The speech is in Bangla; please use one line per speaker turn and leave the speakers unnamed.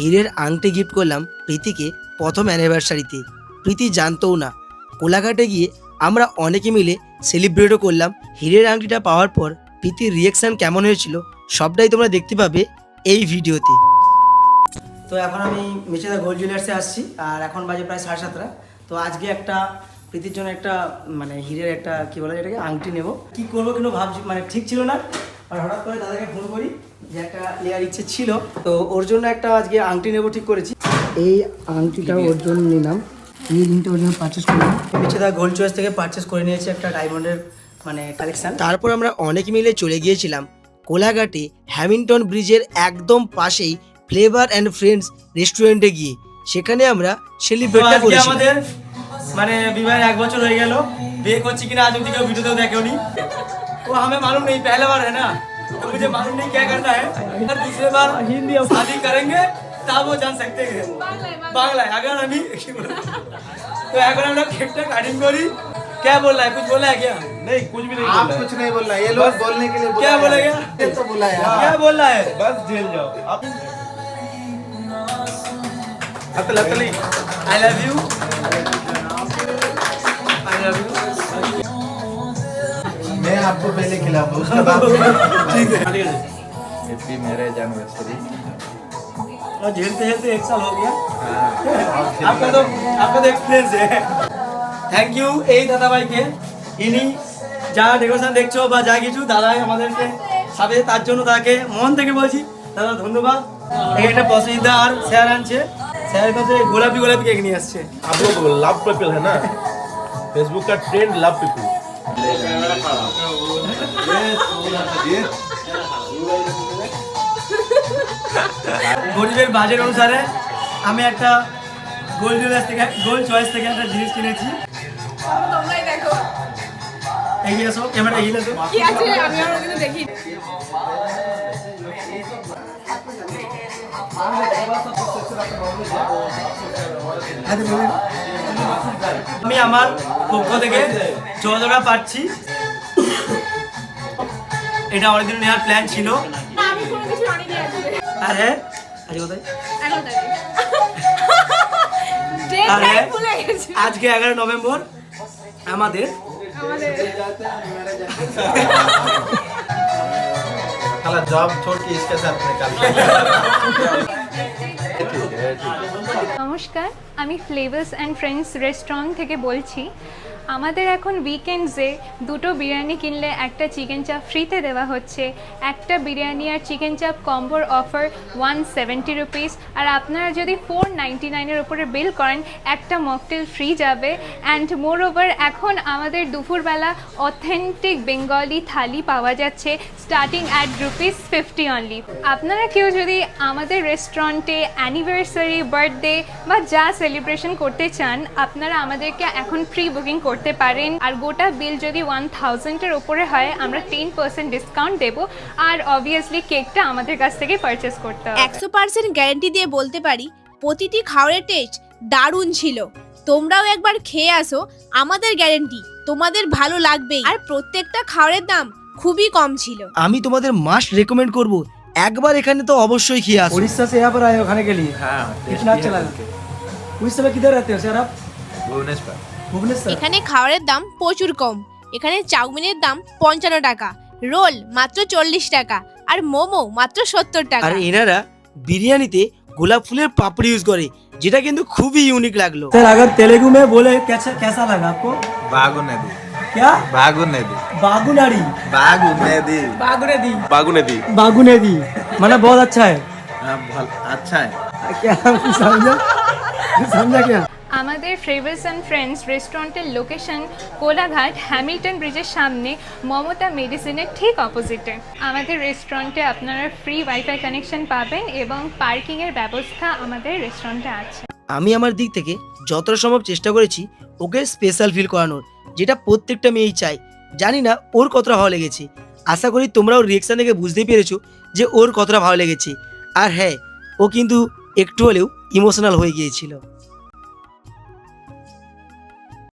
হীরের আংটি গিফট করলাম প্রীতিকে প্রথম অ্যানিভার্সারিতে প্রীতি জানতও না। কোলাঘাটে গিয়ে আমরা অনেকে মিলে সেলিব্রেটও করলাম। হীরের আংটিটা পাওয়ার পর প্রীতির রিয়েকশন কেমন হয়েছিল সবটাই তোমরা দেখতে পাবে এই ভিডিওতে। তো এখন আমি মেচেদা গোল্ড জুয়েলার্সে আসছি, আর এখন বাজে প্রায় সাড়ে সাতটা। তো আজকে একটা প্রীতির জন্য একটা মানে হীরের একটা, কি বলে এটাকে, আংটি নেব। কি করব কিন্তু ভাবছি মানে ঠিক ছিল না। আর হঠাৎ করে দাদাকে ফোন করি যে একটা নেওয়ার ইচ্ছে ছিল তো ওর জন্য একটা আজকে আংটি নেব ঠিক করেছি। এই আংটিটা ওর জন্য নিলাম। এই রিংটা ওর জন্য পারচেস করলাম। মেচেদা গোল্ড চয়েস থেকে পারচেস করে নিয়েছি একটা ডায়মন্ডের মানে কালেকশন তারপর আমরা অনেক মিলে চলে গিয়েছিলাম। কোলাঘাটে হ্যামিল্টন ব্রিজের একদম পাশেই ফ্লেভার অ্যান্ড ফ্রেন্ডস রেস্টুরেন্টে গিয়ে সেখানে আমরা সেলিব্রেটটা করেছি
আমাদের মানে বিবাহের এক বছর হয়ে গেল। বিয়ে করছি কিনা আজ অব্দি কেউ ভিডিওতেও দেখেওনি। वो हमें मालूम नहीं पहला बार है ना तो मुझे मालूम नहीं क्या करना है अगर दूसरे बार हिंदी शादी करेंगे तब वो जान सकते हैं बांग्ला है अगर हम तो এখন আমরা কেকটা কাটিং করি क्या बोल रहा है कुछ बोला है क्या
नहीं कुछ भी नहीं
आप
बोल
कुछ नहीं बोल रहा ये लोग बोलने के लिए
क्या बोलेगा
ये तो बोला यार
क्या बोल रहा है
बस जेल जाओ आप अतल अतली
I love you I love you
मैं आपको पहले खिलाऊंगा उसके बाद
ठीक है
हैप्पी मैरिज एनिवर्सरी
और झेलते झेलते एक साल हो गया आपका तो आपका तो एक्सपिरियंस है থ্যাংক ইউ এই দাদা ভাইকে ইনি যা ডেকোরেশন দেখছো বা যা কিছু দাদাই আমাদেরকে সাথে তার জন্য তাকে মন থেকে বলছি দাদা ধন্যবাদ এই একটা পছন্দিদা আর স্যার আনছে স্যারের কাছে গোলাপি গোলাপি কেক নিয়ে আসছে
आप लोग लव पीपल है ना फेसबुक का ट्रेंड लव पीपल
গরিবের বাজেট অনুসারে আমি একটা গোল্ড জুয়েলার্স থেকে গোল্ড চয়েস থেকে একটা জিনিস কিনেছি। এগিয়ে আসো ক্যামেরা এগিয়ে আসো
কি আছে? আমি আর কিন্তু দেখি।
আমি আমার পক্ষ থেকে যোগাযোগটা পাচ্ছি এটা অনেকদিন নেওয়ার প্ল্যান ছিল
না আমি কোনো কিছু অনেকই আছে
আর হ্যাঁ আজকে কোথায়
এগারো তারিখ ডেট
আর হ্যাঁ
ভুলে গেছি
আজকে এগারো নভেম্বর আমাদের
আমাদের
साला जॉब छोड़ के इसके साथ निकाल
নমস্কার, আমি ফ্লেভার্স অ্যান্ড ফ্রেন্ডস রেস্টুরেন্ট থেকে বলছি, আমাদের এখন উইকেন্ডসে দুটো বিরিয়ানি কিনলে একটা চিকেন চাপ ফ্রিতে দেওয়া হচ্ছে, একটা বিরিয়ানি আর চিকেন চাপ কম্বোর অফার ওয়ান সেভেন্টি রুপিস আর আপনারা যদি ফোর নাইনটি নাইনের ওপরে বিল করেন, একটা মকটেল ফ্রি যাবে অ্যান্ড মোর ওভার এখন আমাদের দুপুরবেলা অথেন্টিক বেঙ্গলি থালি পাওয়া যাচ্ছে starting at rupees fifty only আপনারা কেউ যদি আমাদের রেস্টুরেন্টে অ্যানিভার্সারি বার্থডে বা যা সেলিব্রেশন করতে চান আপনারা আমাদেরকে এখন প্রি বুকিং করতে পারেন। আর গোটা বিল যদি ওয়ান থাউজেন্ডের ওপরে হয় আমরা টেন পার্সেন্ট ডিসকাউন্ট দেবো। আর অবভিয়াসলি কেকটা আমাদের কাছ থেকে পারচেস করতে হবে।
একশো পার্সেন্ট গ্যারান্টি দিয়ে বলতে পারি প্রতিটি খাওয়ারের টেস্ট দারুণ ছিল। তোমরাও একবার খেয়ে আসো আমাদের গ্যারেন্টি তোমাদের ভালো লাগবেই। আর প্রত্যেকটা খাওয়ারের দাম খুবই কম ছিল।
আমি তোমাদের মাস্ট রেকমেন্ড করব একবার এখানে তো অবশ্যই খেয়ে আসো
उड़ीसा से यहाँ पर आए हो खाने के लिए
हाँ
कितना अच्छा लगा उड़ीसा में किधर रहते हो सर आप
भुवनेश्वर
भुवनेश्वर
এখানে খাবারের দাম প্রচুর কম এখানে চাউমিনের দাম পঞ্চান্ন টাকা রোল মাত্র চল্লিশ টাকা আর মোমো মাত্র সত্তর টাকা
আর এনারা বিরিয়ানিতে গোলাপ ফুলের পাপড়ি ইউজ করে যেটা কিন্তু খুবই ইউনিক লাগলো
सर अगर तेलुगु में बोले कैसा कैसा लगा आपको
बागु नदी
क्या
बागु नदी
बागुनाड़ी
बागु नदी
बागुने दी
बागुने दी
बागुने दी मतलब बहुत अच्छा है
हाँ, भल- अच्छा है
क्या समझा समझा क्या
আমাদের ফ্লেভার্স অ্যান্ড ফ্রেন্ডস রেস্টুরেন্টের লোকেশন কোলাঘাট হ্যামিল্টন ব্রিজের সামনে মমতা মেডিসিনের ঠিক অপোজিটে আমাদের রেস্টুরেন্টে আপনারা ফ্রি ওয়াইফাই কানেকশন পাবেন এবং পার্কিংয়ের ব্যবস্থা আমাদের রেস্টুরেন্টে আছে
আমি আমার দিক থেকে যতটা সম্ভব চেষ্টা করেছি ওকে স্পেশাল ফিল করানোর যেটা প্রত্যেকটা মেয়েই চাই জানি না ওর কতটা ভালো লেগেছে। আশা করি তোমরাও রিয়েকশান থেকে বুঝতেই পেরেছ যে ওর কতটা ভালো লেগেছে। আর হ্যাঁ ও কিন্তু একটু হলেও ইমোশনাল হয়ে গিয়েছিল।